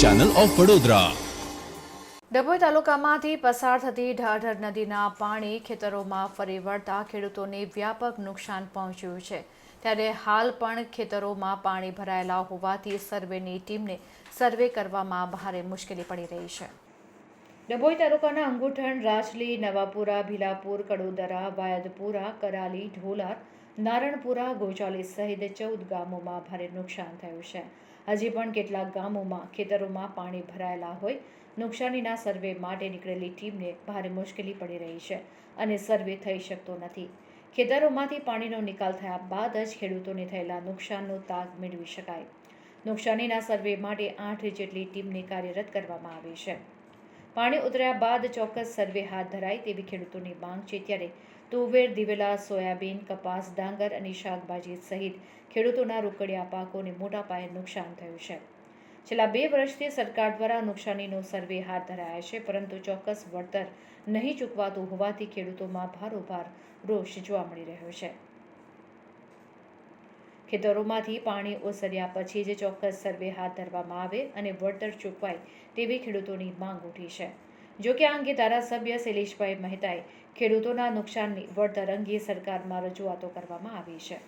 Channel of Vadodara Dabhoi તાલુકામાંથી પસાર થતી ઢાઢર નદીના પાણી ખેતરોમાં ફરી વળતા ખેડૂતોને વ્યાપક નુકસાન પહોંચ્યું છે. ત્યારે હાલ પણ ખેતરોમાં પાણી ભરાયેલા હોવાથી સર્વેની ટીમને સર્વે કરવામાં ભારે મુશ્કેલી પડી રહી છે. ડભોઈ તાલુકાના અંગુઠણ રાજલી નવાપુરા ભીલાપુર કડોદરા વાયદપુરા કરાલી ઢોલાર નારણપુરા ગોચાલી સહિત ચૌદ ગામોમાં ભારે નુકસાન થયું છે. હજી પણ કેટલાક ગામોમાં, ખેતરોમાં પાણી ભરાયેલા હોય, નુકસાનીના સર્વે માટે નીકળેલી ટીમને ભારે મુશ્કેલી પડી રહી છે અને સર્વે થઈ શકતો નથી. ખેતરોમાંથી પાણીનો નિકાલ થયા બાદ જ ખેડૂતોને થયેલા નુકસાનનો તાગ મેળવી શકાય. નુકસાનીના સર્વે માટે આઠ જેટલી ટીમને કાર્યરત કરવામાં આવી છે. પાણી ઉતર્યા બાદ ચોક્કસ સર્વે હાથ ધરાય તેવી ખેડૂતોની માંગ છે ત્યારે તુવેર, દિવેલા, સોયાબીન, કપાસ, ડાંગર અને શાકભાજી સહિત ખેડૂતોના રોકડિયા પાકોને મોટા પાયે નુકસાન થયું છે. છેલ્લા બે વર્ષથી સરકાર દ્વારા નુકસાનીનો સર્વે હાથ ધરાયા છે, પરંતુ ચોક્કસ વળતર નહીં ચૂકવાતું હોવાથી ખેડૂતોમાં ભારોભાર રોષ જોવા મળી રહ્યો છે. ખેતરોમાંથી પાણી ઓસર્યા પછી જે ચોક્કસ સર્વે હાથ ધરવામાં આવે અને વળતર ચૂકવાય તેવી ખેડૂતોની માંગ ઉઠી છે. જો કે આ અંગે ધારાસભ્ય શૈલેષભાઈ મહેતાએ ખેડૂતોના નુકસાનની વળતર અંગે સરકારમાં રજૂઆતો કરવામાં આવી છે.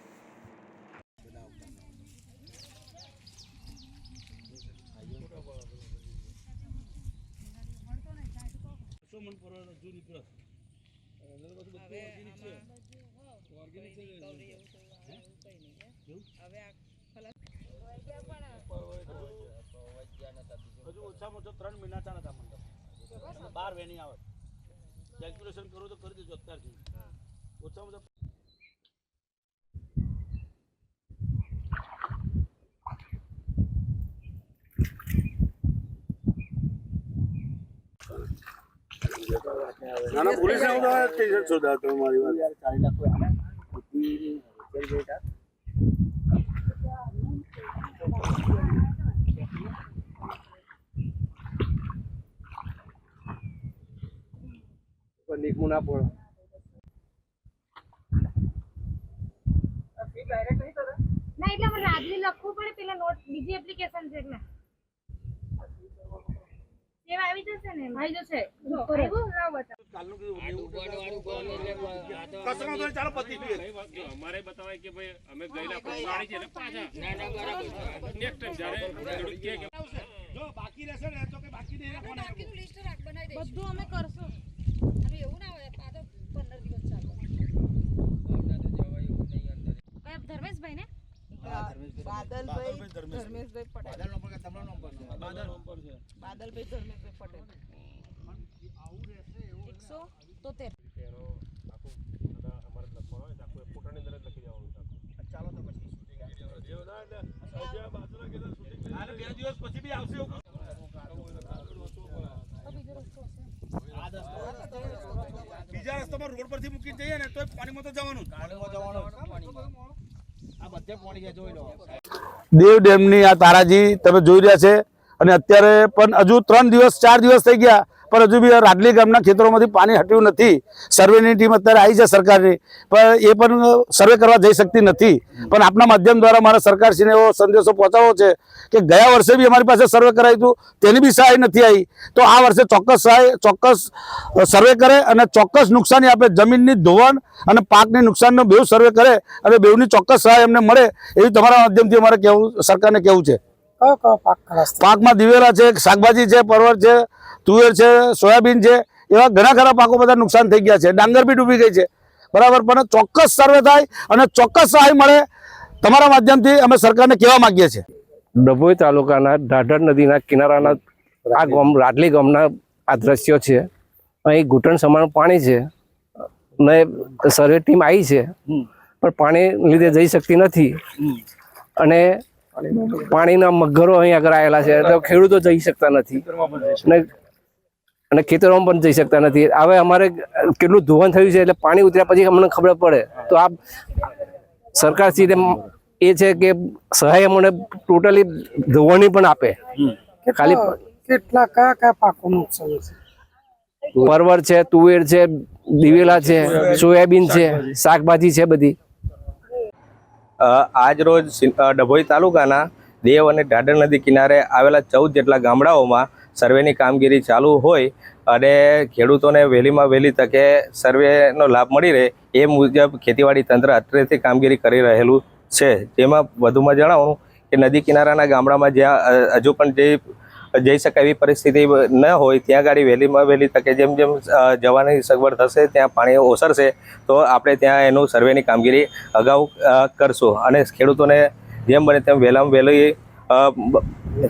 હજુ ઓછામાં ઓછો ત્રણ મહિના ચાલે હતા મંડપ. બાર વેની આવે. કેલ્ક્યુલેશન કરો તો કરી દેજો અત્યારથી. ઓછામાં ઓછા ના ના પોલીસ આવું તો ટી-શર્ટ શોધાતો મારી વાત. ના એટલે લખવું પડે પેલા નોટ બીજી એપ્લિકેશન છે એટલે. સેવ આવી જશે ને આવી જશે. જો આવ્યું? લાવ કાલનું કીધું ચાલો પતી ગયું અમારે બતાવાય કે ભાઈ અમે ગયેલા પણ છે પાછા. નેક્સ્ટ જ્યારે કે જો બાકી રહેશે ને તો કે બાકી નહીં રાખવાના બધું અમે કરશું. ધર્મેશભાઈ ને? બાદલભાઈ ધર્મેશભાઈ પટેલ. બાદલભાઈ ધર્મેશભાઈ પટેલ. એકસો તોતેર. જવાનું ચાલો તો પછી બે દિવસ પછી બી આવશે એવું બીજા રસ્તામાં રોડ પરથી મૂકીને જઈએ ને તો પાણીમાં તો જવાનું દેવ ડેમની આ તારાજી તમે જોઈ રહ્યા છે. અને અત્યારે પણ હજુ ત્રણ દિવસ, ચાર દિવસ થઈ ગયા પણ હજુ બી રાડલી ગામના ખેતરોમાંથી પાણી હટ્યું નથી. સર્વેની ટીમ અત્યારે આવી છે સરકારની. પણ એ પણ સર્વે કરવા જઈ શકતી નથી. પણ આપના માધ્યમ દ્વારા મારા સરકારશ્રીને એવો સંદેશો પહોંચાડવો છે કે ગયા વર્ષે બી અમારી પાસે સર્વે કરાયું હતું. તેની બી સહાય નથી આવી. તો આ વર્ષે ચોક્કસ સહાય ચોક્કસ સર્વે કરે અને ચોક્કસ નુકસાની આપે. જમીનની ધોવાણ અને પાકની નુકસાનનો બેઉ સર્વે કરે અને બેઉની ચોક્કસ સહાય અમને મળે એવી તમારા માધ્યમથી અમારે કહેવું સરકારને કહેવું છે. પાકમાં દિવેલા છે શાકભાજી છે પરવર છે તુવેર છે સોયાબીન છે એવા ઘણા ખરા પાકો બધા નુકસાન થઈ ગયા છે. ડાંગર બી ડૂબી ગઈ છે. બરાબર? પણ ચોક્કસ સર્વે થાય અને ચોક્કસ સહાય મળે તમારા માધ્યમથી અમે સરકારને કહેવા માગીએ છીએ. ડભોઈ તાલુકાના ઢાઢર નદીના કિનારાના આ ગામ રાટલી ગામના આ દ્રશ્યો છે. અહીં ઘૂંટણ સમાન પાણી છે. ને સર્વે ટીમ આવી છે. પણ પાણી લીધે જઈ શકતી નથી. અને પાણીના મગરો અહીં આગળ આવેલા છે. તો ખેડૂતો જઈ શકતા નથી. અને અને ખેતરોમાં પણ જઈ શકતા નથી. હવે અમારે કેટલું ધોવાણ થયું છે એટલે પાણી ઉતર્યા પછી અમને ખબર પડે. તો આ સરકાર શ્રી એ છે કે સહાય અમને ટોટલી ધોવાણી પણ આપે. કે ખાલી કેટલા કયા કયા પાકો નુકસાન છે? પરવર છે તુવેર છે દિવેલા છે સોયાબીન. છે શાકભાજી. છે બધી. આજ રોજ ડભોઈ તાલુકાના દેવ અને ઢાઢર નદી કિનારે આવેલા ચૌદ જેટલા ગામડાઓમાં સર્વેની કામગીરી ચાલુ હોય અને ખેડૂતોને વહેલીમાં વહેલી તકે સર્વેનો લાભ મળી રહે એ મુજબ ખેતીવાડી તંત્ર અત્રેથી કામગીરી કરી રહેલું છે. જેમાં વધુમાં જણાવું કે નદી કિનારાના ગામડામાં જ્યાં હજુ પણ જે, જઈ શકાય એવી પરિસ્થિતિ ન હોય, ત્યાં ગાડી વહેલીમાં વહેલી તકે જેમ જેમ જવાની સગવડ થશે, ત્યાં પાણી ઓસરશે, તો આપણે ત્યાં એનું સર્વેની કામગીરી અગાઉ કરશું. અને ખેડૂતોને જેમ બને તેમ વહેલામાં વહેલી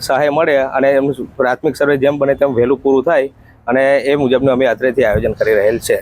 સહાય મળે અને એમનું પ્રાથમિક સર્વે જેમ બને તેમ વહેલું પૂરું થાય અને એ મુજબનું અમે અત્રેથી આયોજન કરી રહેલ છે.